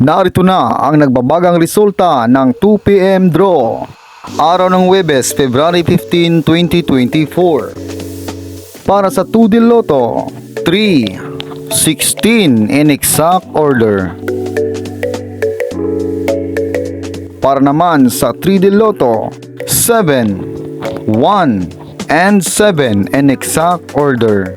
Narito na ang nagbabagang resulta ng 2pm draw. Araw ng Webes, February 15, 2024. Para sa 2 Del Lotto, 3, 16 in exact order. Para naman sa 3 Del Lotto, 7, 1, and 7 in exact order.